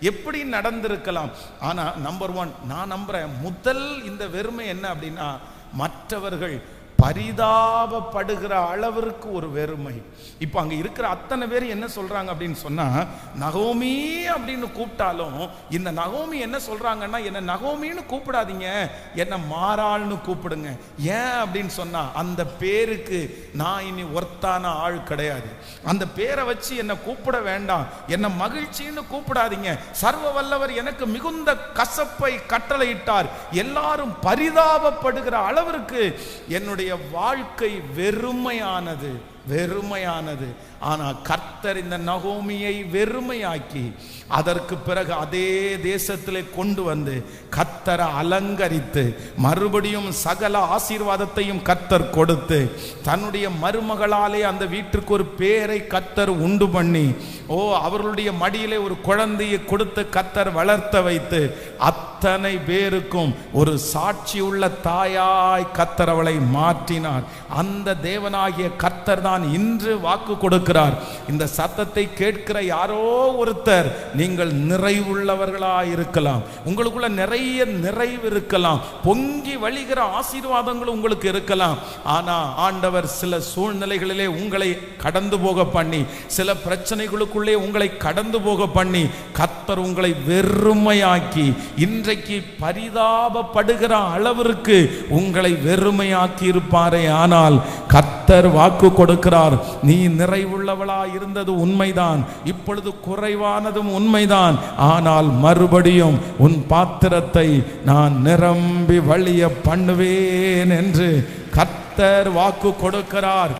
எப்படி நடந்திருக்கலாம்? ஆனா நம்பர் ஒன் நான் நம்புறேன். முதல் இந்த வெறுமை என்ன அப்படின்னா மற்றவர்கள் பரிதாபப்படுகிற அளவிற்கு ஒரு வெறுமை. இப்போ அங்கே இருக்கிற அத்தனை பேர் என்ன சொல்கிறாங்க அப்படின்னு சொன்னால் நகோமி அப்படின்னு கூப்பிட்டாலும் இந்த நகோமி என்ன சொல்கிறாங்கன்னா என்ன நகோமின்னு கூப்பிடாதீங்க என்ன மாறாள்னு கூப்பிடுங்க. ஏன் அப்படின்னு சொன்னால் அந்த பேருக்கு நான் இனி ஒர்த்தான ஆள் கிடையாது. அந்த பேரை வச்சு என்னை கூப்பிட வேண்டாம் என்னை மகிழ்ச்சின்னு கூப்பிடாதீங்க. சர்வ வல்லவர் எனக்கு மிகுந்த கசப்பை கட்டளையிட்டார். எல்லாரும் பரிதாபப்படுகிற அளவிற்கு என்னுடைய வாழ்க்கை வெறுமையானது. வெறுமையானது. ஆனால் கர்த்தர் இந்த நகோமியை வெறுமையாக்கி அதற்கு பிறகு அதே தேசத்திலே கொண்டு வந்து கத்தரை அலங்கரித்து மறுபடியும் சகல ஆசீர்வாதத்தையும் கத்தர் கொடுத்து தன்னுடைய மருமகளாலே அந்த வீட்டிற்கு ஒரு பேரை கத்தர் உண்டு பண்ணி ஓ அவர்களுடைய மடியிலே ஒரு குழந்தையை கொடுத்து கத்தர் வளர்த்த வைத்து அத்தனை பேருக்கும் ஒரு சாட்சி உள்ள தாயாய் கத்தர் அவளை மாற்றினார். அந்த தேவனாகிய கர்த்தர் தான் இன்று வாக்கு கொடுக்கிறார். இந்த சத்தத்தை கேட்கிற யாரோ ஒருத்தர் நீங்கள் நிறைவுள்ளவர்களா இருக்கலாம் உங்களுக்குள்ள நிறைய நிறைவு இருக்கலாம். பொங்கி வழிகிற ஆசீர்வாதங்களும் உங்களுக்கு இருக்கலாம். ஆனா ஆண்டவர் சில சூழ்நிலைகளிலே உங்களை கடந்து போக பண்ணி சில பிரச்சனைகளுக்குள்ளே உங்களை கடந்து போக பண்ணி கத்தர் உங்களை வெறுமையாக்கி இன்றைக்கு பரிதாபப்படுகிற அளவிற்கு உங்களை வெறுமையாக்கி இருப்பாரே ஆனால் கத்தர் வாக்கு கொடுக்கிறார். நீ நிறைவுள்ளவளா இருந்தது உண்மைதான். இப்பொழுது குறைவானதும் உண்மைதான். ஆனால் மறுபடியும் உன் பாத்திரத்தை நான் நிரம்பி வழிய பண்ணுவேன் என்று கத்தர் வாக்கு கொடுக்கிறார்.